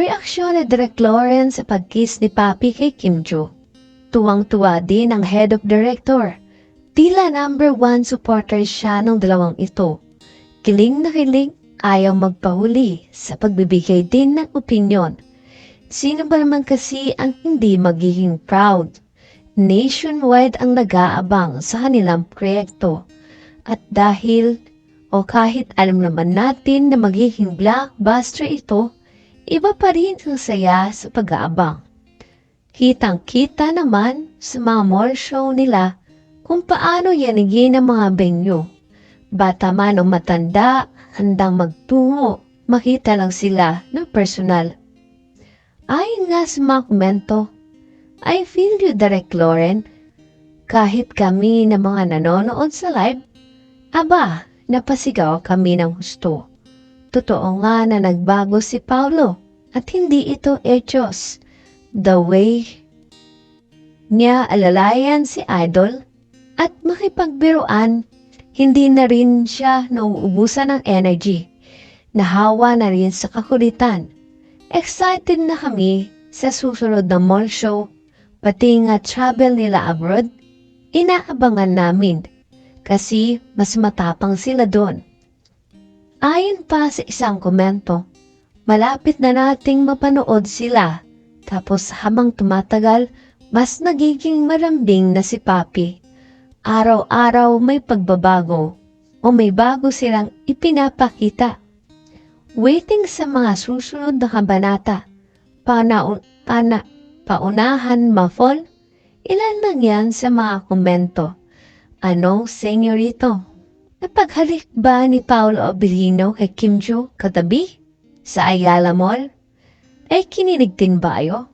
Reaksyon ni Direk Lawrence sa pag-kiss ni Papi kay Kim Jo. Tuwang-tuwa din ang head of director. Tila number one supporter siya ng dalawang ito. Kiling na kiling, ayaw magpahuli sa pagbibigay din ng opinyon. Sino ba naman kasi ang hindi magiging proud? Nationwide ang nag-aabang sa kanilang proyekto. At dahil, o kahit alam naman natin na magiging blockbuster ito, iba pa rin ang saya sa pag-aabang. Kitang-kita naman sa mga mall show nila kung paano yanigin ang mga venue. Bata man o matanda, handang magtungo, makita lang sila ng personal. Ayon nga sa mga komento, I feel you, Direk Lauren. Kahit kami na mga nanonood sa live, aba, napasigaw kami ng husto. Totoo nga na nagbago si Paulo at hindi ito echos. The way niya alalayan si Idol at makipagbiruan, hindi na rin siya nauubusan ng energy. Nahawa na rin sa kakulitan. Excited na kami sa susunod na mall show, pati nga travel nila abroad. Inaabangan namin kasi mas matapang sila doon. Ayon pa sa isang komento, malapit na nating mapanood sila. Tapos habang tumatagal, mas nagiging marambing na si Papi. Araw-araw may pagbabago o may bago silang ipinapakita. Waiting sa mga susunod na kabanata. Pana, pana, paunahan mafol? Ilan lang yan sa mga komento. Ano, senyorito? Napaghalik ba ni Paolo Abilino kay Kim Jo katabi? Sa Ayala Mall? Eh, kinilig din ba ayo?